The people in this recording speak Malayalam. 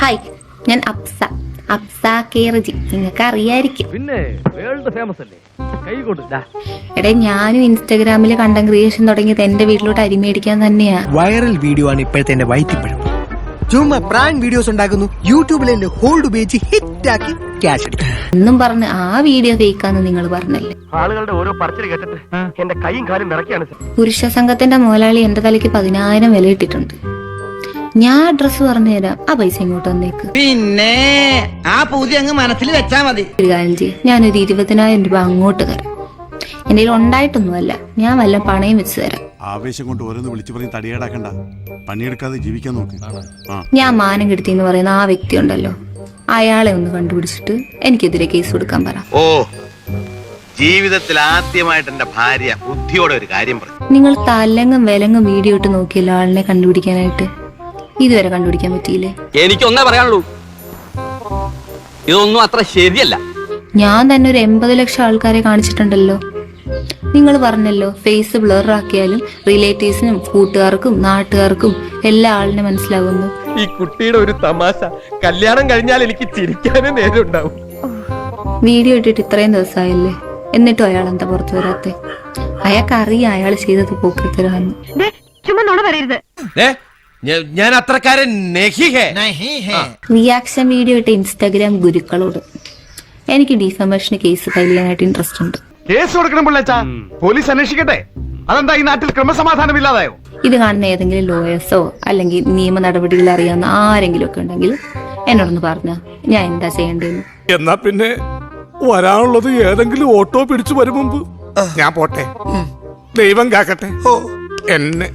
ഹായ് ഞാൻ അപ്സ അപ്സ കേറജി നിങ്ങൾക്ക് അറിയായിരിക്കും പിന്നെ വേൾഡ് ഫേമസ് അല്ലേ? എടേ ഞാനും ഇൻസ്റ്റാഗ്രാമിൽ കണ്ടം ക്രിയേഷൻ തുടങ്ങിയത് എന്റെ വീട്ടിലോട്ട് അരിമേടിക്കാൻ തന്നെയാ. വൈറൽ വീഡിയോ ആണ് ഇപ്പോഴത്തെ എന്റെ വൈറ്റിപ്പഴം. ചുമ്മാ പ്രാൻ വീഡിയോസ് ഉണ്ടാക്കുന്നു. യൂട്യൂബിൽ എന്റെ ഹോൾഡ് ഉപയോഗിച്ച് ഹിറ്റാക്കി ക്യാഷ് എടുക്കും എന്നും പറഞ്ഞ് ആ വീഡിയോ ഫേക്കാന്ന് നിങ്ങൾ പറഞ്ഞല്ലേ? ആളുകളുടെ ഓരോ പറച്ചിൽ കേട്ടിട്ട് എന്റെ കൈയും കാലും വിറക്കുകയാണ് പുരുഷ സംഘത്തിന്റെ മുതലാളി എന്റെ തലയ്ക്ക് പതിനായിരം വില ഇട്ടിട്ടുണ്ട്. ഞാൻ അഡ്രസ് പറഞ്ഞു തരാം. ആ പൈസ ഇങ്ങോട്ട് വന്നേക്ക് പിന്നെ ആ പൂതി അങ്ങ് മനസ്സിൽ വെച്ചാ മതി. ഒരു കാര്യം ചെയ്യും. ഞാനൊരു ഇരുപതിനായിരം രൂപ അങ്ങോട്ട് തരാം. എന്റെ കയ്യിൽ ഉണ്ടായിട്ടൊന്നുമല്ല. ഞാൻ വല്ല പണയും വെച്ച് തരാം. ആവേശം കൊണ്ട് ഓരോന്ന് വിളിച്ചു പറഞ്ഞ് തടിയേടാക്കണ്ട. പണിയെടുക്കാതെ ജീവിക്കാൻ നോക്ക്. ഞാൻ മാനം കെടുത്തി എന്ന് പറയുന്ന ആ വ്യക്തി ഉണ്ടല്ലോ. അയാളെ ഒന്ന് കണ്ടുപിടിച്ചിട്ട് എനിക്കെതിരെ കേസ് കൊടുക്കാൻ പറ. ഓ ജീവിതത്തിൽ ആദ്യമായിട്ട് എന്റെ ഭാര്യ ബുദ്ധിയോടെ ഒരു കാര്യം പറഞ്ഞു നിങ്ങൾ തലങ്ങും വിലങ്ങും വീഡിയോ ഇട്ട് നോക്കിയല്ലോ ആളിനെ കണ്ടുപിടിക്കാനായിട്ട്. ഇതുവരെ കണ്ടുപിടിക്കാൻ പറ്റിയില്ലേ? എനിക്കൊന്നേ പറയാനുള്ളൂ. ഇതൊന്നും അത്ര ശരിയല്ല. ഞാൻ തന്നെ ഒരു എൺപത് ലക്ഷം ആൾക്കാരെ കാണിച്ചിട്ടുണ്ടല്ലോ. നിങ്ങൾ പറഞ്ഞല്ലോ ഫേസ് ബ്ലർ ആക്കിയാലും റിലേറ്റീവ്സിനും കൂട്ടുകാർക്കും നാട്ടുകാർക്കും എല്ലാ ആളിനും മനസ്സിലാവുന്നു. ഈ കുട്ടിയുടെ ഒരു തമാശ. കല്യാണം കഴിഞ്ഞാൽ എനിക്ക് ചിരിക്കാനേ നേരം ഉണ്ടാവും വീഡിയോ ഇട്ടിട്ട് ഇത്രയും ദിവസമായല്ലേ? എന്നിട്ടും അയാൾ എന്താ പുറത്തു വരാത്തെ? അയാൾക്ക് അറിയാം അയാൾ ചെയ്തത് പോക്കത്തരാന്ന്. ഞാൻ അത്രക്കാരൻ റിയാക്ഷൻ വീഡിയോ ഇട്ട് ഇൻസ്റ്റാഗ്രാം ഗുരുക്കളോട്. എനിക്ക് ഡിഫമേഷന് കേസ് ഫയൽ ചെയ്യാനായിട്ട് ഇൻട്രസ്റ്റ് ഉണ്ട്. കേസ് കൊടുക്കണം പിള്ളേച്ചാ. പോലീസ് അന്വേഷിക്കട്ടെ. അതെന്താ ഈ നാട്ടിൽ ക്രമസമാധാനമില്ലാതായോ? ഇത് കാണുന്ന ഏതെങ്കിലും ലോയേഴ്സോ അല്ലെങ്കിൽ നിയമ നടപടികൾ അറിയാവുന്ന ആരെങ്കിലും ഒക്കെ ഉണ്ടെങ്കിൽ എന്നോടൊന്ന് പറഞ്ഞ ഞാൻ എന്താ ചെയ്യേണ്ടതെന്ന്? എന്നാ പിന്നെ വരാനുള്ളത് ഏതെങ്കിലും ഓട്ടോ പിടിച്ചു വരും മുമ്പ്. ഞാൻ പോട്ടെ. ദൈവം കാക്കട്ടെ. എന്നെ